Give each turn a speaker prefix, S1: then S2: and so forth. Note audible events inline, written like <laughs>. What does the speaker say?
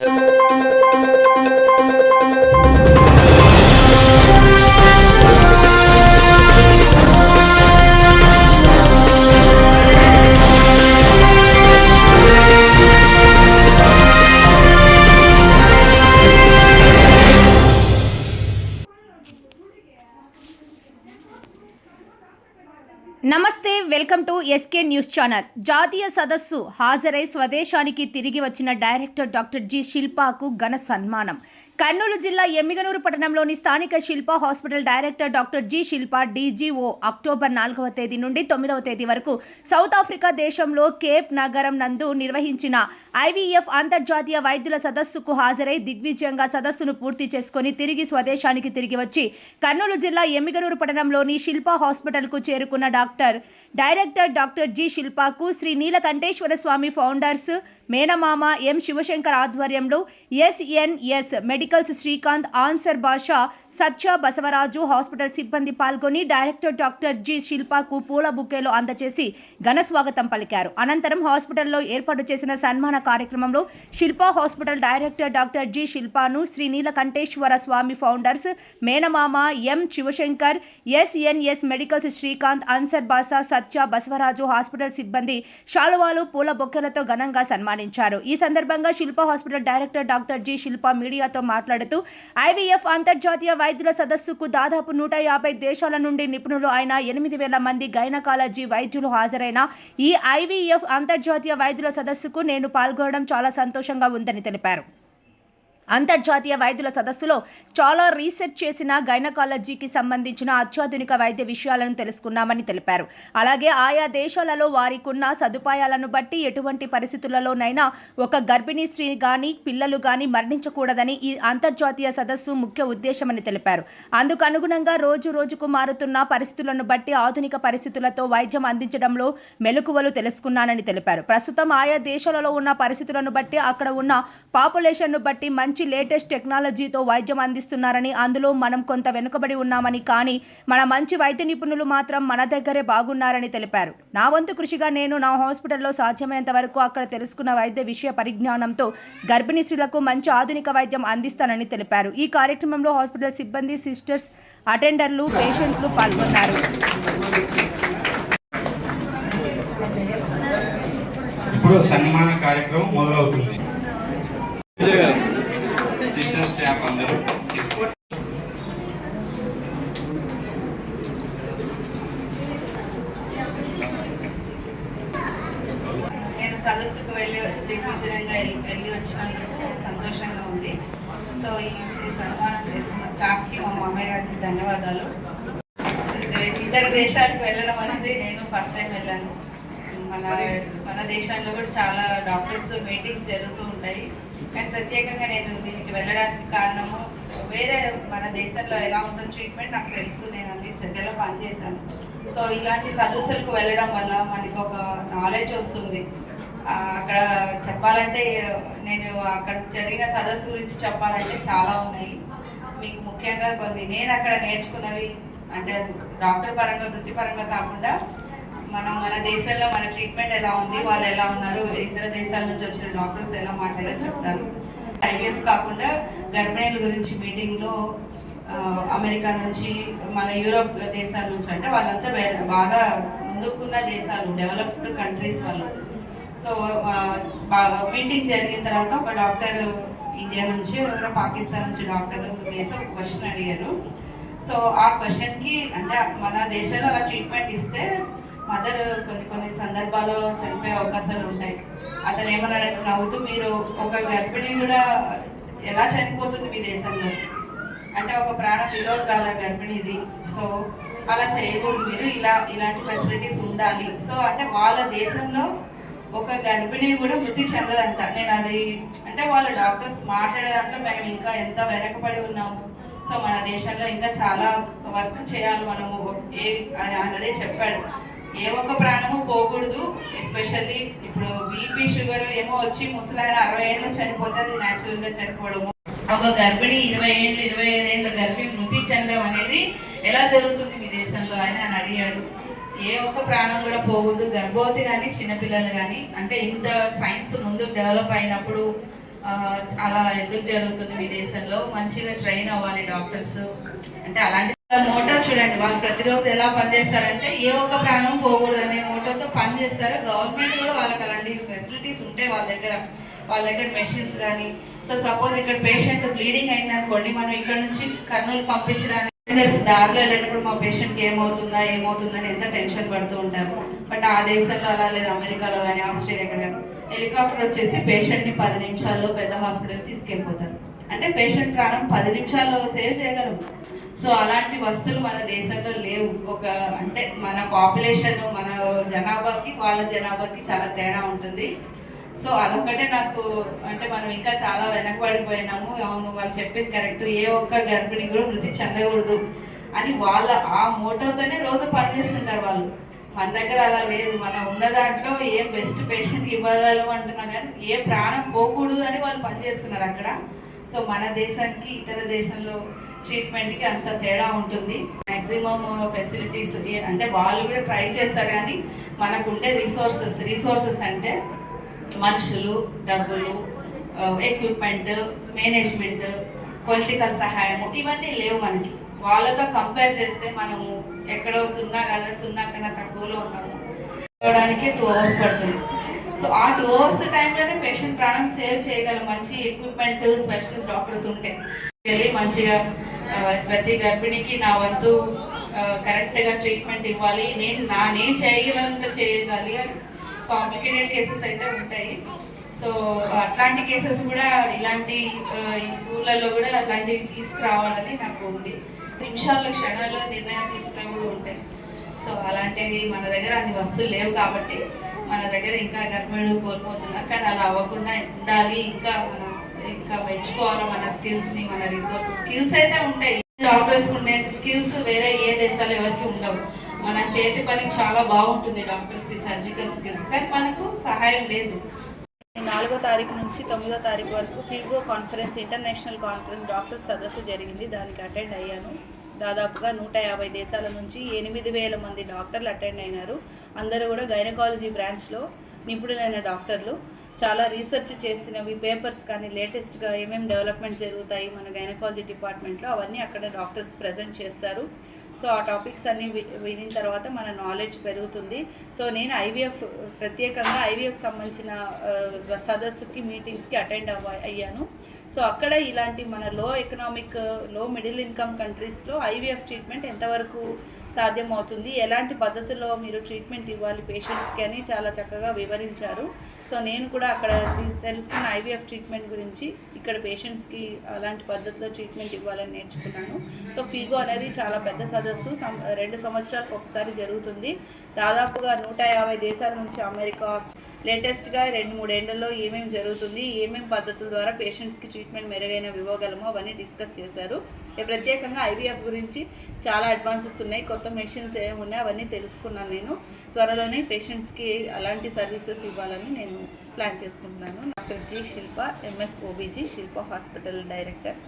S1: you <laughs> నమస్తే welcome to SK news channel. జాతీయ సదస్సు హాజరై స్వదేశానికి తిరిగి వచ్చిన డైరెక్టర్ డాక్టర్ జి శిల్పాకు ఘన సన్మానం. కర్నూలు జిల్లా ఎమ్మిగనూరు పట్టణంలోని స్థానిక Shilpa hospital director doctor G Shilpa DGO October నాలుగవ తేదీ నుండి తొమ్మిదవ తేదీ వరకు సౌత్ ఆఫ్రికా దేశంలో కేప్ నగరం నందు నిర్వహించిన ఐవీఎఫ్ అంతర్జాతీయ వైద్యుల సదస్సుకు హాజరై దిగ్విజయంగా సదస్సును పూర్తి చేసుకుని తిరిగి స్వదేశానికి తిరిగి వచ్చి కర్నూలు జిల్లా ఎమ్మిగనూరు పట్టణంలోని శిల్ప హాస్పిటల్కు చేరుకున్న డాక్టర్ డైరెక్టర్ డాక్టర్ జి శిల్పాకు శ్రీ నీలకంఠేశ్వర స్వామి ఫౌండర్స్ మేనమామ ఎం శివశంకర్ ఆధ్వర్యంలో SNS medicals Srikanth Ansar Basha Satya Basavaraju hospital సిబ్బంది పాల్గొని డైరెక్టర్ డాక్టర్ జి శిల్పాకు పూల బుకేలు అందజేసి ఘన స్వాగతం పలికారు. అనంతరం హాస్పిటల్లో ఏర్పాటు చేసిన సన్మాన కార్యక్రమంలో Shilpa hospital director doctor G శిల్పాను Shri Neelakanteshwara Swamy founders మేనమామ M Shivashankar SNS medicals Srikanth Ansar Basha Satya Basavaraju hospital సిబ్బంది శాలువాలు పూల బొక్కెలతో ఘనంగా సన్మానించారు. ఈ సందర్భంగా Shilpa hospital director doctor G Shilpa మీడియాతో మాట్లాడుతూ ఐవీఎఫ్ అంతర్జాతీయ వైద్యుల సదస్సుకు దాదాపు నూట యాభై దేశాల నుండి నిపుణులు అయిన ఎనిమిది వేల మంది గైనకాలజీ వైద్యులు హాజరైన ఈ ఐవీఎఫ్ అంతర్జాతీయ వైద్యుల సదస్సుకు నేను పాల్గొనడం చాలా సంతోషంగా ఉందని తెలిపారు. అంతర్జాతీయ వైద్యుల సదస్సులో చాలా రీసెర్చ్ చేసిన గైనకాలజీకి సంబంధించిన అత్యాధునిక వైద్య విషయాలను తెలుసుకున్నామని తెలిపారు. అలాగే ఆయా దేశాలలో వారికున్న సదుపాయాలను బట్టి ఎటువంటి పరిస్థితులలోనైనా ఒక గర్భిణీ స్త్రీ కానీ పిల్లలు కానీ మరణించకూడదని ఈ అంతర్జాతీయ సదస్సు ముఖ్య ఉద్దేశమని తెలిపారు. అందుకు అనుగుణంగా రోజు రోజుకు మారుతున్న పరిస్థితులను బట్టి ఆధునిక పరిస్థితులతో వైద్యం అందించడంలో మెలకువలు తెలుసుకున్నానని తెలిపారు. ప్రస్తుతం ఆయా దేశాలలో ఉన్న పరిస్థితులను బట్టి అక్కడ ఉన్న పాపులేషన్ను బట్టి మంచి లేటెస్ట్ టెక్నాలజీతో వైద్యం అందిస్తున్నారని అందులో మనం కొంత వెనుకబడి ఉన్నామని కానీ మన మంచి వైద్య నిపుణులు మాత్రం మన దగ్గరే బాగున్నారని తెలిపారు. నా వంతు కృషిగా నేను నా హాస్పిటల్లో సాధ్యమైనంత వరకు అక్కడ తెలుసుకున్న వైద్య విషయ పరిజ్ఞానంతో గర్భిణీ స్త్రీలకు మంచి ఆధునిక వైద్యం అందిస్తానని తెలిపారు. ఈ కార్యక్రమంలో హాస్పిటల్ సిబ్బంది సిస్టర్స్ అటెండర్లు పేషెంట్లు పాల్గొన్నారు.
S2: ఇప్పుడు సన్మాన కార్యక్రమం మొదలవుతుంది. సిస్టర్ స్టాఫ్ అందరూ.
S3: నేను సదస్సుకు వెళ్ళి దిగ్విజయంగా వెళ్ళి వెళ్ళి వచ్చినందుకు సంతోషంగా ఉంది. సో ఈ ఈ సన్మానం చేస్తున్న స్టాఫ్కి మా మామయ్య గారికి ధన్యవాదాలు. ఇతర దేశాలకు వెళ్ళడం అనేది నేను ఫస్ట్ టైం వెళ్ళాను. మన మన దేశంలో కూడా చాలా డాక్టర్స్ మీటింగ్స్ జరుగుతూ ఉంటాయి. కానీ ప్రత్యేకంగా నేను దీనికి వెళ్ళడానికి కారణము వేరే మన దేశంలో ఎలా ఉంటుంది ట్రీట్మెంట్ నాకు తెలుసు. నేను అన్ని జగ్గలో పనిచేశాను. సో ఇలాంటి సదస్సులకు వెళ్ళడం వల్ల మనకి ఒక నాలెడ్జ్ వస్తుంది. అక్కడ చెప్పాలంటే నేను అక్కడ జరిగిన సదస్సు గురించి చెప్పాలంటే చాలా ఉన్నాయి. మీకు ముఖ్యంగా కొన్ని నేను అక్కడ నేర్చుకున్నవి అంటే డాక్టర్ పరంగా వృత్తిపరంగా కాకుండా మనం మన దేశంలో మన ట్రీట్మెంట్ ఎలా ఉంది వాళ్ళు ఎలా ఉన్నారు ఇతర దేశాల నుంచి వచ్చిన డాక్టర్స్ ఎలా మాట్లాడారు చెప్తాను ఐవీఎఫ్ కాకుండా గర్భిణీల గురించి మీటింగ్లో అమెరికా నుంచి మన యూరోప్ దేశాల నుంచి అంటే వాళ్ళంతా బాగా ముందుకున్న దేశాలు డెవలప్డ్ కంట్రీస్ వాళ్ళు. సో మీటింగ్ జరిగిన తర్వాత ఒక డాక్టర్ ఇండియా నుంచి పాకిస్తాన్ నుంచి డాక్టర్ వేసి ఒక క్వశ్చన్ అడిగారు. సో ఆ క్వశ్చన్కి అంటే మన దేశంలో అలా ట్రీట్మెంట్ ఇస్తే మదర్ కొన్ని కొన్ని సందర్భాల్లో చనిపోయే అవకాశాలు ఉంటాయి. అతను ఏమన్నాడంటే నవ్వుతూ మీరు ఒక గర్భిణి కూడా ఎలా చనిపోతుంది మీ దేశంలో? అంటే ఒక ప్రాణం విలువ కాదా గర్భిణిది. సో అలా చేయకూడదు మీరు. ఇలా ఇలాంటి ఫెసిలిటీస్ ఉండాలి. సో అంటే వాళ్ళ దేశంలో ఒక గర్భిణి కూడా మృతి చెందదంట. నేను అది అంటే వాళ్ళ డాక్టర్స్ మాట్లాడే దాంట్లో మేము ఇంకా ఎంత వెనకబడి ఉన్నాము. సో మన దేశంలో ఇంకా చాలా వర్క్ చేయాలి మనము. ఏ అని అన్నదే అదే చెప్పాడు. ఏ ఒక్క ప్రాణము పోకూడదు. ఎస్పెషల్లీ ఇప్పుడు బీపీ షుగర్ ఏమో వచ్చి ముసలాయన అరవై ఏళ్ళు చనిపోతే అది న్యాచురల్గా చనిపోవడము. ఒక గర్భిణి ఇరవై ఏళ్ళు ఇరవై ఐదేళ్ళ గర్భిణి మృతి చెందడం అనేది ఎలా జరుగుతుంది మీ దేశంలో? అని అని అడిగాడు. ఏ ఒక్క ప్రాణం కూడా పోకూడదు. గర్భవతి కానీ చిన్నపిల్లలు కానీ అంటే ఇంత సైన్స్ ముందు డెవలప్ అయినప్పుడు అలా ఎందుకు జరుగుతుంది మీ దేశంలో? మంచిగా ట్రైన్ అవ్వాలి డాక్టర్స్. అంటే అలాంటి మోటార్ చూడండి వాళ్ళు ప్రతిరోజు ఎలా పనిచేస్తారంటే ఏ ఒక్క ప్రాణం పోకూడదు అనే మోటార్తో పనిచేస్తారు. గవర్నమెంట్ కూడా వాళ్ళకి అలాంటి ఫెసిలిటీస్ ఉంటాయి వాళ్ళ దగ్గర. వాళ్ళ దగ్గర మెషిన్స్ కానీ సో సపోజ్ ఇక్కడ పేషెంట్ బ్లీడింగ్ అయింది అనుకోండి మనం ఇక్కడ నుంచి కర్నూలు పంపించడానికి దారిలో వెళ్ళేటప్పుడు మా పేషెంట్కి ఏమవుతుందా ఏమవుతుందని ఎంత టెన్షన్ పడుతూ ఉంటారు. బట్ ఆ దేశంలో అలా లేదు అమెరికాలో కానీ ఆస్ట్రేలియా కానీ. హెలికాప్టర్ వచ్చేసి పేషెంట్ని పది నిమిషాల్లో పెద్ద హాస్పిటల్ తీసుకెళ్ళిపోతారు. అంటే పేషెంట్ ప్రాణం పది నిమిషాల్లో సేవ్ చేయగలం సో అలాంటి వస్తువులు మన దేశంలో లేవు. ఒక అంటే మన పాపులేషన్ మన జనాభాకి వాళ్ళ జనాభాకి చాలా తేడా ఉంటుంది. సో అదొక్కటే నాకు అంటే మనం ఇంకా చాలా వెనకబడిపోయినాము. అవును వాళ్ళు చెప్పింది కరెక్ట్. ఏ ఒక్క గర్భిణి కూడా మృతి చెందకూడదు అని వాళ్ళ ఆ మోటోతోనే రోజు పనిచేస్తుంటారు వాళ్ళు. మన దగ్గర అలా లేదు. మనం ఉన్న దాంట్లో ఏం బెస్ట్ పేషెంట్ ఇవ్వగలం అంటున్నా కానీ ఏ ప్రాణం పోకూడదు అని వాళ్ళు పనిచేస్తున్నారు అక్కడ. సో మన దేశానికి ఇతర దేశంలో ట్రీట్మెంట్కి అంత తేడా ఉంటుంది. మ్యాక్సిమం ఫెసిలిటీస్ uh, అంటే వాళ్ళు కూడా ట్రై చేస్తారు కానీ మనకుండే రిసోర్సెస్ రిసోర్సెస్ అంటే మనుషులు డబ్బులు ఎక్విప్మెంట్ మేనేజ్మెంట్ పొలిటికల్ సహాయము ఇవన్నీ లేవు మనకి. వాళ్ళతో కంపేర్ చేస్తే మనము ఎక్కడో సున్నా కదా సున్నా కన్నా తక్కువలో ఉన్నాము. అవడానికి టూ అవర్స్ పడుతుంది. సో ఆ టూ అవర్స్ టైంలోనే పేషెంట్ ప్రాణం సేవ్ చేయగలం మంచి ఎక్విప్మెంట్ స్పెషలిస్ట్ డాక్టర్స్ ఉంటే. వెళ్ళి మంచిగా ప్రతి గర్భిణికి నా వంతు కరెక్ట్గా ట్రీట్మెంట్ ఇవ్వాలి. నేను నా నేను చేయగలంత చేయగలి కాంప్లికేటెడ్ కేసెస్ అయితే ఉంటాయి. సో అట్లాంటి కేసెస్ కూడా ఇలాంటి ఊళ్ళల్లో కూడా అలాంటివి తీసుకురావాలని నాకు ఉంది. నిమిషాల్లో క్షణాల్లో నిర్ణయాలు తీసుకునేవి కూడా ఉంటాయి. సో అలాంటివి మన దగ్గర అన్ని వస్తువులు లేవు కాబట్టి మన దగ్గర ఇంకా గర్భిణులు కోల్పోతున్నారు. కానీ అలా అవ్వకుండా ఉండాలి. ఇంకా మనం ఇంకా మెచ్చుకోవాలి మన స్కిల్స్ని మన రిసోర్సెస్ స్కిల్స్ అయితే ఉంటాయి. డాక్టర్స్ ఉండే స్కిల్స్ వేరే ఏ దేశాలు ఎవరికి ఉండవు. మన చేతి పని చాలా బాగుంటుంది డాక్టర్స్కి సర్జికల్ స్కిల్స్ కానీ మనకు సహాయం లేదు.
S4: నాలుగో తారీఖు నుంచి తొమ్మిదో తారీఖు వరకు FIGO conference international conference doctors సదస్సు జరిగింది. దానికి అటెండ్ అయ్యాను. దాదాపుగా నూట యాభై దేశాల నుంచి ఎనిమిది వేల మంది డాక్టర్లు అటెండ్ అయినారు. అందరూ కూడా గైనకాలజీ బ్రాంచ్లో నిపుణులైన డాక్టర్లు చాలా రీసెర్చ్ చేసినవి పేపర్స్ కానీ లేటెస్ట్గా ఏమేమి డెవలప్మెంట్స్ జరుగుతాయి మన గైనకాలజీ డిపార్ట్మెంట్లో అవన్నీ అక్కడ డాక్టర్స్ ప్రజెంట్ చేస్తారు. సో ఆ టాపిక్స్ అన్ని వినిన తర్వాత మన నాలెడ్జ్ పెరుగుతుంది. సో నేను ఐవీఎఫ్ ప్రత్యేకంగా ఐవీఎఫ్ సంబంధించిన సదస్సుకి మీటింగ్స్కి అటెండ్ అవ్వ అయ్యాను. సో అక్కడ ఇలాంటి మన లో ఎకనామిక్లో మిడిల్ ఇన్కమ్ కంట్రీస్లో ఐవీఎఫ్ ట్రీట్మెంట్ ఎంతవరకు సాధ్యమవుతుంది? ఎలాంటి పద్ధతిలో మీరు ట్రీట్మెంట్ ఇవ్వాలి? పేషెంట్స్కి అని చాలా చక్కగా వివరించారు. సో నేను కూడా అక్కడ తెలుసుకున్న ఐవీఎఫ్ ట్రీట్మెంట్ గురించి ఇక్కడ పేషెంట్స్కి అలాంటి పద్ధతిలో ట్రీట్మెంట్ ఇవ్వాలని నేర్చుకున్నాను. సో ఫీగో అనేది చాలా పెద్ద సదస్సు. సదస్సు రెండు సంవత్సరాలకు ఒకసారి జరుగుతుంది. దాదాపుగా నూట యాభై దేశాల నుంచి అమెరికా లేటెస్ట్గా రెండు మూడేళ్ళలో ఏమేమి జరుగుతుంది ఏమేమి పద్ధతుల ద్వారా పేషెంట్స్కి ట్రీట్మెంట్ మెరుగైన ఇవ్వగలమో అవన్నీ డిస్కస్ చేశారు. ప్రత్యేకంగా ఐవీఎఫ్ గురించి చాలా అడ్వాన్సెస్ ఉన్నాయి. కొత్త మెషిన్స్ ఏమి ఉన్నాయి అవన్నీ తెలుసుకున్నాను నేను. త్వరలోనే పేషెంట్స్కి అలాంటి సర్వీసెస్ ఇవ్వాలని నేను ప్లాన్ చేసుకుంటున్నాను. Doctor G Shilpa MS OBG Shilpa hospital director.